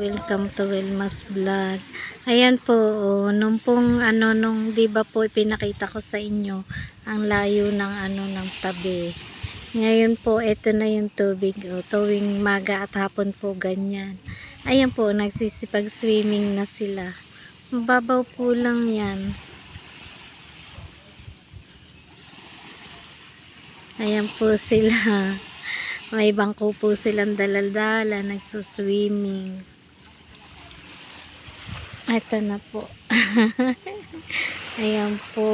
Welcome to Wilma's Vlog. Ayan po, oh, nung pong ano nung 'di ba po ipinakita ko sa inyo ang layo ng ano ng tabi. Ngayon po, ito na yung tubig. Oh, tuwing maga at hapon po ganyan. Ayan po, nagsisipag swimming na sila. Mababaw po lang yan. Ayan po sila. May bangko po silang daladala, nagsuswimming. Ito na po. Ayan po.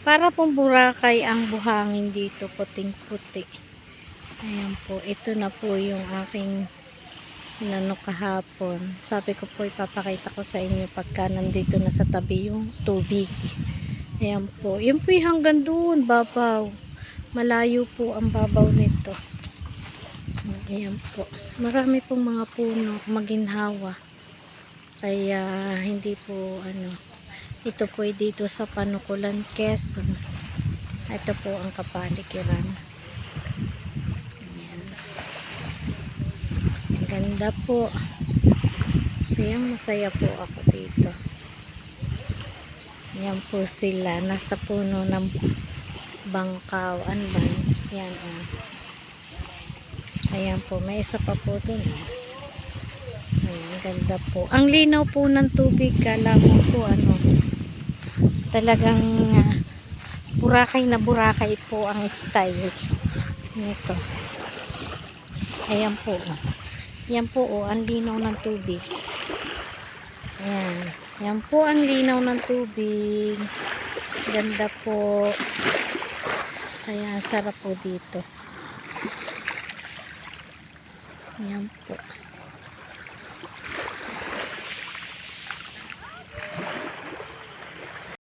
Para pong burakay ang buhangin dito, puting-puti. Ayan po. Ito na po yung aking nano kahapon. Sabi ko po, ipapakita ko sa inyo pagka nandito na sa tabi yung tubig. Ayan po. Yun po yung hanggang doon, babaw. Malayo po ang babaw nito. Ayan po. Marami pong mga puno, maginhawa. Kaya hindi po ano, ito po dito sa Panukulan, Quezon. Ito po ang kapaligiran. Ayan. Ganda po. Sayang masaya po ako dito. Yan po sila. Nasa puno ng bangkaw. Ano ba? Yan ah. Ayan po. May isa pa po dun. ah. Ayan, ang ganda po. Ang linaw po ng tubig. Kala mo po ano. Talagang ah, burakay na burakay po ang style nito. Ayan po. oh. Yan po oh, ang linaw ng tubig. Ayan. Yan po ang linaw ng tubig. Ganda po. Kaya sarap po dito. Yan po.